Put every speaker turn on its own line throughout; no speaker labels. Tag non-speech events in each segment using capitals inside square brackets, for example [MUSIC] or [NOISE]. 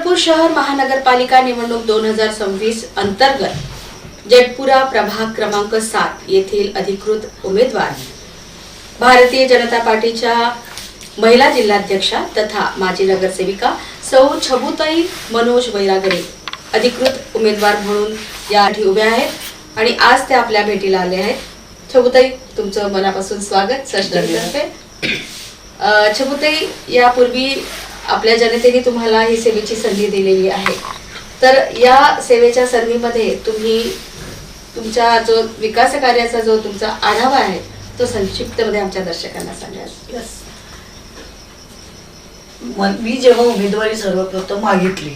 पंढरपूर शहर महानगरपालिका निवडणूक दोन हजार सव्वीस अंतर्गत जेटपुरा प्रभाग क्रमांक सात येथील अधिकृत उमेदवार भारतीय जनता पार्टीच्या महिला जिल्हाध्यक्षा तथा माजी नगरसेविका सौ छबुताई मनोज वैरागरे अधिकृत उमेदवार म्हणून यासाठी उभ्या आहेत आणि आज ते आपल्या भेटीला आले आहेत. छबुताई तुमचं मनापासून स्वागत. सष्टतर्फे छबुताई यापूर्वी आपल्या जनतेने तुम्हाला ही सेवेची संधी दिलेली आहे. तर या सेवेच्या संधीमध्ये तुम्ही तुमच्या जो विकास कार्याचा जो तुमचा आढावा आहे तो संक्षिप्तमध्ये आमच्या दर्शकांना सांगाल
मन- मी जेव्हा उमेदवारी सर्वप्रथम मागितली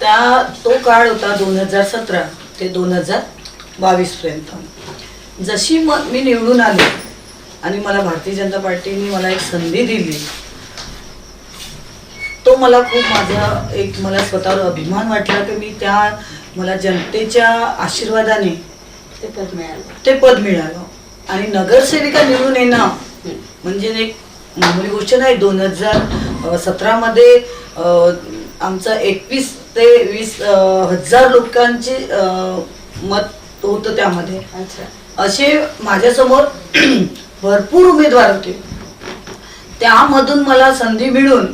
त्या तो काळ होता दोन हजार सतरा ते दोन हजार बावीसपर्यंत जशी म मी निवडून आले आणि मला भारतीय जनता पार्टीने मला एक संधी दिली तो मला खूप माझा एक मला स्वतःवर अभिमान वाटला की मी त्या मला जनतेच्या आशीर्वादाने
ते पद मिळालं.
ते पद मिळालं. आणि नगरसेविका निवडून येणं म्हणजे एक मामूली गोष्ट नाही. दोन हजार सतरामध्ये आमचं एकवीस ते वीस हजार लोकांचे मत होतं त्यामध्ये. असे माझ्यासमोर [CLEARS THROAT] भरपूर उमेदवार होते. त्यामधून मला संधी मिळून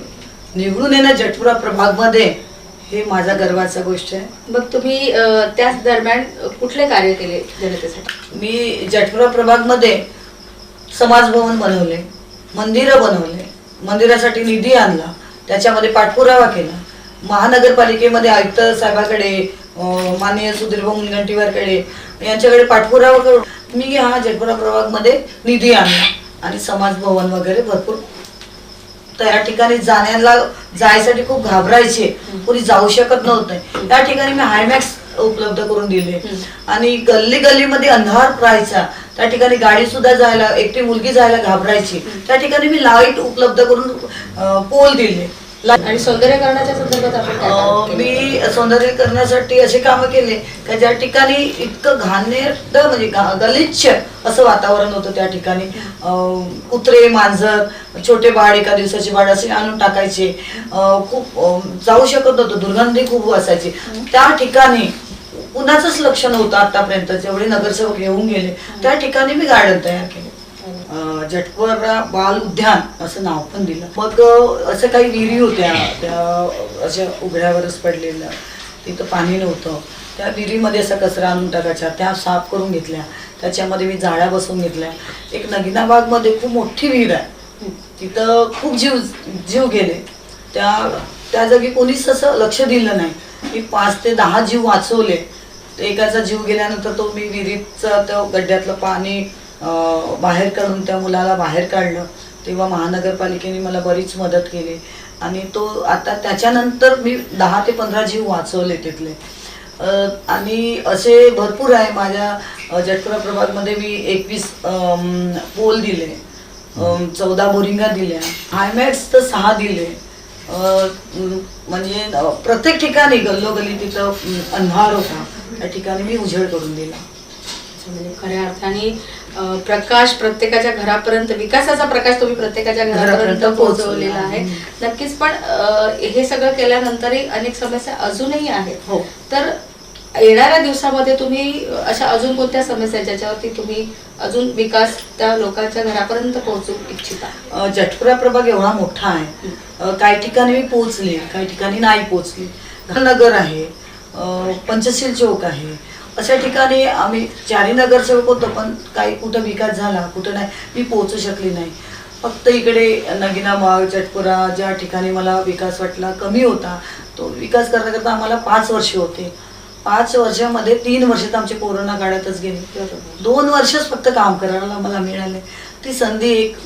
निवडून येणं जटपुरा प्रभागमध्ये हे माझा गर्वाचा गोष्ट आहे.
मग तुम्ही अ, त्याच दरम्यान कुठले कार्य केले जनतेसाठी?
मी जटपुरा प्रभागमध्ये समाजभवन बनवले मंदिरं बनवले मंदिरासाठी निधी आणला त्याच्यामध्ये पाठपुरावा केला. महानगरपालिकेमध्ये आयुक्त साहेबाकडे अं, माननीय सुधीर भाऊ मुनगंटीवारकडे यांच्याकडे पाठपुरावा करून मी हा जटपुरा प्रभागमध्ये निधी आणला आणि समाजभवन वगैरे भरपूर त्या ठिकाणी जाण्याला जायसाठी खूप घाबरायचे. कोणी जाऊ शकत नव्हते. त्या ठिकाणी मी हायमॅक्स उपलब्ध करून दिले. आणि गल्ली गल्लीमध्ये अंधार राहायचा. त्या ठिकाणी गाडी सुद्धा जायला एकटी मुलगी जायला घाबरायची. त्या ठिकाणी मी लाइट उपलब्ध करून पोल दिले.
आणि सौंदर्यकरणाच्या संदर्भात आपण?
मी सौंदर्यीकरणासाठी असे कामं केले का ज्या ठिकाणी इतकं घाणेरड म्हणजे गलिच्छ असं वातावरण होतं त्या ठिकाणी. कुत्रे मांजर छोटे बाळ एका दिवसाचे बाळ असे आणून टाकायचे. खूप जाऊ शकत नव्हतं दुर्गंधी खूप असायची. त्या ठिकाणी कुणाचंच लक्ष नव्हतं आतापर्यंत जेवढे नगरसेवक येऊन गेले त्या ठिकाणी मी गार्डन तयार केले. जटवरा बाल उद्यान असं नाव पण दिलं. मग असं काही विहिरी होत्या त्या अशा उघड्यावरच पडलेल्या. तिथं पाणी नव्हतं. त्या विहिरीमध्ये असा कचरा आणून टाकायचा. त्या साफ करून घेतल्या. त्याच्यामध्ये मी जाळ्या बसवून घेतल्या. एक नगिनाबागमध्ये खूप मोठी विहीर आहे. तिथं खूप जीव जीव गेले. त्या त्या जागी कोणीच असं लक्ष दिलं नाही. मी पाच ते दहा जीव वाचवले. एकाचा जीव गेल्यानंतर तो मी विहिरीचा त्या गड्ड्यातलं पाणी बाहेर काढून त्या मुलाला बाहेर काढलं तेव्हा महानगरपालिकेने मला बरीच मदत केली. आणि तो आता त्याच्यानंतर मी दहा ते पंधरा जीव वाचवले तिथले. आणि असे भरपूर आहे माझ्या जटपुरा प्रभागमध्ये मी एकवीस पोल दिले. चौदा बोरिंगा दिल्या. आयमॅक्स तर सहा दिले. म्हणजे प्रत्येक ठिकाणी गल्लोगल्ली तिथं अंधार होता. त्या ठिकाणी मी उजेड करून दिला.
म्हणजे खऱ्या अर्थाने प्रकाश प्रत्येकाच्या घरापर्यंत विकासाचा प्रकाश तुम्ही प्रत्येकाच्या घरापर्यंत पोहोचवलेला
पोहोचवला.
आहे. नक्कीच पण हे सगळं केल्यानंतरही अनेक समस्या अजूनही आहेत.
हो.
तर येणाऱ्या दिवसामध्ये तुम्ही अशा अजून कोणत्या समस्या आहेत ज्याच्यावरती तुम्ही अजून विकास त्या लोकांच्या घरापर्यंत पोहोचू इच्छिता?
जटपुरा प्रभाग एवढा मोठा आहे. काही ठिकाणी मी पोहोचले काही ठिकाणी नाही पोहोचले. नगर आहे. पंचशील चौक आहे. अशा ठिकाणी आम्ही चारही नगरसेवक होतो पण काही कुठं विकास झाला कुठं नाही मी पोहोचू शकली नाही. फक्त इकडे नगिना बाग चटपुरा ज्या ठिकाणी मला विकास वाटला कमी होता तो विकास करता करता आम्हाला पाच वर्ष होते. पाच वर्षामध्ये तीन वर्ष तर आमचे कोरोना काळातच गेले. दोन वर्षच फक्त काम करायला मला मिळाले. ती संधी एक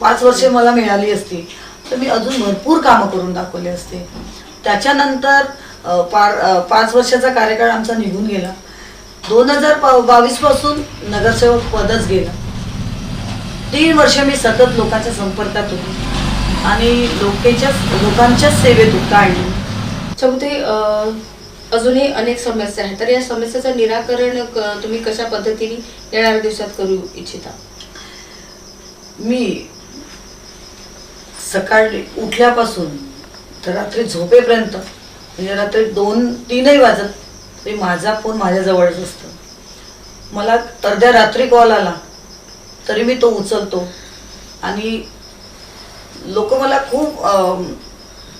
पाच वर्ष मला मिळाली असती. तर मी अजून भरपूर कामं करून दाखवले असते. त्याच्यानंतर पाच वर्षाचा कार्यकाळ आमचा निघून गेला. दोन हजार बावीसपासून नगरसेवक पदच गेलं. तीन वर्ष मी सतत लोकांच्या संपर्कात होते. आणि लोकांच्या लोकांच्या सेवेत काढली
चौथे अजूनही अनेक समस्या आहेत. तर या समस्याचं निराकरण तुम्ही कशा पद्धतीने येणाऱ्या दिवसात करू इच्छिता?
मी सकाळी उठल्यापासून तर रात्री झोपेपर्यंत म्हणजे रात्री दोन तीनही वाजत तरी माझा फोन माझ्याजवळच असतो. मला अर्ध्या रात्री कॉल आला तरी मी तो उचलतो. आणि लोक मला खूप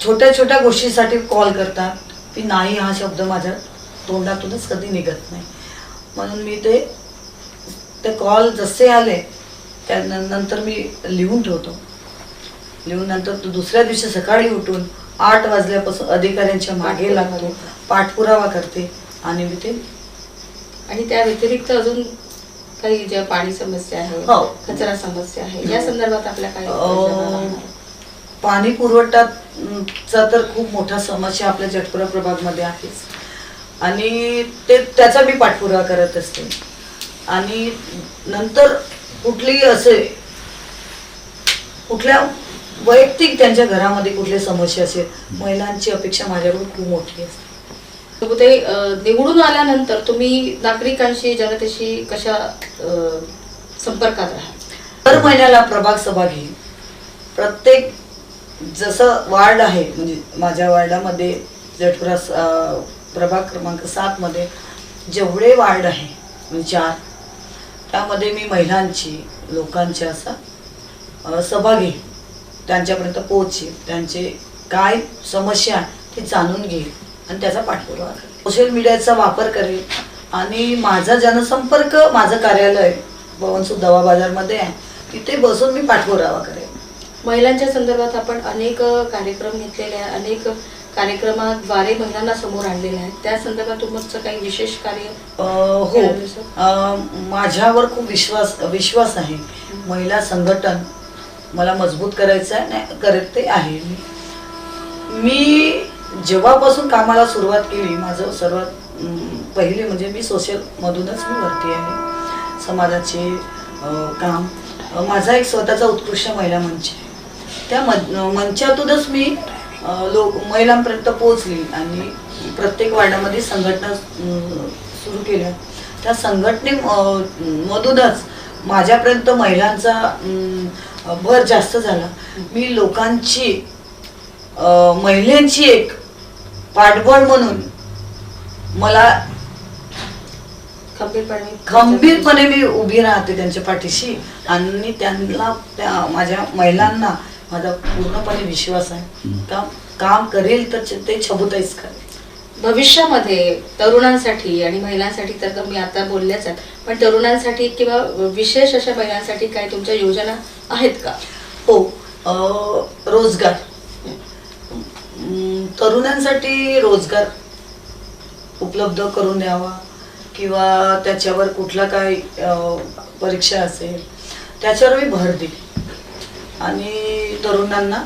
छोट्या छोट्या गोष्टीसाठी कॉल करतात की नाही हा शब्द माझ्या तोंडातूनच कधी निघत नाही. म्हणून मी ते ते कॉल जसे आले त्यानंतर मी लिहून ठेवतो. लिहून नंतर दुसऱ्या दिवशी सकाळी उठून आठ वाजल्यापासून अधिकाऱ्यांच्या मागे लागतो. पाठपुरावा करते. आणि मी ते
आणि त्या व्यतिरिक्त अजून काही ज्या पाणी समस्या आहे
हो.
कचरा समस्या आहे या संदर्भात आपल्या काय
अं,
योजना राहणार?
पाणी पुरवठाचा तर खूप मोठा समस्या आपल्या जटपुरा प्रभागमध्ये आहेच. आणि ते त्याचा मी पाठपुरावा करत असते. आणि नंतर कुठलीही असे कुठल्या वैयक्तिक त्यांच्या घरामध्ये कुठली समस्या असेल महिलांची अपेक्षा माझ्याकडून खूप मोठी असते
ते निवडून आल्यानंतर तुम्ही नागरिकांशी जनतेशी कशा संपर्कात राहा
दर महिन्याला प्रभाग सभा घेईन प्रत्येक जसं वार्ड आहे म्हणजे माझ्या वार्डामध्ये जटपुरा प्रभाग क्रमांक सातमध्ये जेवढे वार्ड आहे म्हणजे चार त्यामध्ये मी महिलांची लोकांची असा सभा घेईन त्यांच्यापर्यंत पोहोचेल. त्यांचे काय समस्या आहे ते जाणून घेईल आणि त्याचा पाठपुरावा करेल. सोशल मीडियाचा वापर करेल. आणि माझा जनसंपर्क माझं कार्यालय पवनसूद दवा बाजारमध्ये आहे. तिथे बसून मी पाठपुरावा करेल.
महिलांच्या संदर्भात आपण अनेक कार्यक्रम घेतलेले आहे. अनेक कार्यक्रमाद्वारे महिलांना समोर आणलेले आहेत त्या संदर्भात तुमचं काही विशेष कार्य
हो. माझ्यावर खूप विश्वास विश्वास आहे. महिला संघटन मला मजबूत करायचं आहे करते आहे मी. जेव्हापासून कामाला सुरुवात केली माझं सर्वात पहिले म्हणजे मी सोशल मधूनच मी वरती आहे. समाजाचे काम. माझा एक स्वतःचा उत्कृष्ट महिला मंच आहे. त्या मंचातूनच मी लोक महिलांपर्यंत पोहोचली आणि प्रत्येक वार्डामध्ये संघटना सुरू केल्या. त्या संघटने मधूनच माझ्यापर्यंत महिलांचा भर जास्त झाला. मी लोकांची महिलांची एक पाठबळ म्हणून मला
खंबीरपणे
खंबीरपणे मी उभी राहते त्यांच्या पाठीशी. आणि त्यांना त्या माझ्या महिलांना माझा पूर्णपणे विश्वास आहे. का काम करेल तर ते छबुताईच करेल.
भविष्यामध्ये तरुणांसाठी आणि महिलांसाठी तर मी आता बोलल्याच आहेत पण तरुणांसाठी किंवा विशेष अशा महिलांसाठी काही तुमच्या योजना आहेत का?
हो रोजगार. तरुणांसाठी रोजगार उपलब्ध करून द्यावा किंवा त्याच्यावर कुठला काय परीक्षा असेल त्याच्यावर मी भर दिली आणि तरुणांना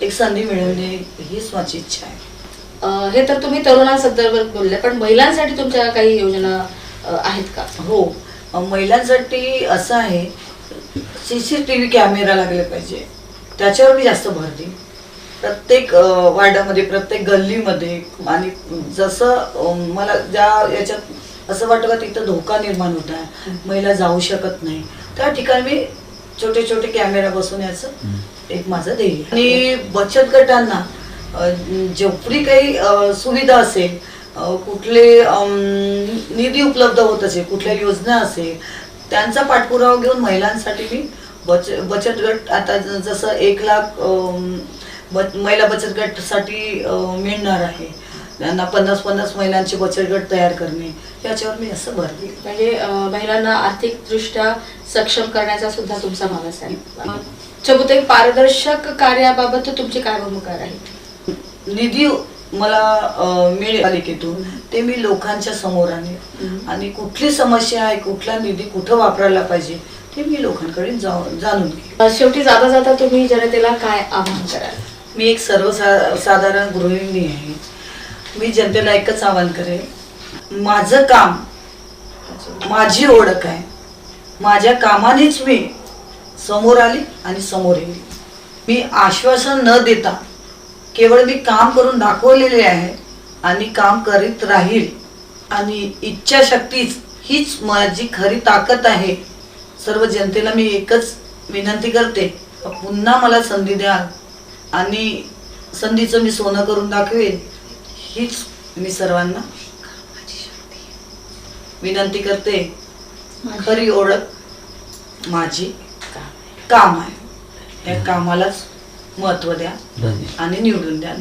एक संधी मिळवणे हीच माझी इच्छा आहे.
हे तर तुम्ही तरुणांसंदर्भात बोलले पण महिलांसाठी तुमच्या काही योजना आहेत का?
हो. महिलांसाठी असं आहे C C T V camera लागले पाहिजे. त्याच्यावर मी जास्त भर देईन. प्रत्येक वार्डामध्ये प्रत्येक गल्लीमध्ये आणि जसं मला ज्या याच्यात असं वाटतं का तिथं धोका निर्माण होत आहे महिला जाऊ शकत नाही. त्या ठिकाणी मी छोटे छोटे कॅमेरा बसवण्याचं एक माझं ध्येय आहे. आणि बचत गटांना जेवढी काही सुविधा असेल कुठले निधी उपलब्ध होत असेल कुठल्या योजना असेल त्यांचा पाठपुरावा घेऊन महिलांसाठी मी बच बचत गट आता जसं एक लाख बच- महिला बचत गटसाठी मिळणार आहे. त्यांना पन्नास पन्नास महिलांचे बचत गट तयार करणे याच्यावर मी असं भर दिली
म्हणजे महिलांना आर्थिकदृष्ट्या सक्षम करण्याचा सुद्धा तुमचा भाग आहे. चबुते पारदर्शक कार्याबाबत तुमची काय भूमिका राहील?
निधी मला मिळेल पालिकेतून ते मी लोकांच्या समोर आणेल. आणि कुठली समस्या आहे कुठला निधी कुठं वापरायला पाहिजे ते मी लोकांकडे जाणून
अं, शेवटी जाता जाता तुम्ही जनतेला काय आवाहन कराल?
मी एक सर्वसा साधारण गृहिणी आहे. मी जनतेला एकच आवाहन करेल. माझं काम माझी ओळख आहे. माझ्या कामानेच मी समोर आली आणि समोर येईल. मी आश्वासन न देता केवळ मी काम करून दाखवलेले आहे आणि काम करीत राहील. आणि इच्छाशक्तीच हीच माझी खरी ताकद आहे. सर्व जनतेला मी एकच विनंती करते पुन्हा मला संधी द्याल. आणि संधीचं मी सोनं करून दाखवेन हीच मी सर्वांना विनंती करते. खरी ओळख माझी काम आहे. या कामालाच महत्त्व द्या आणि निवडून द्या.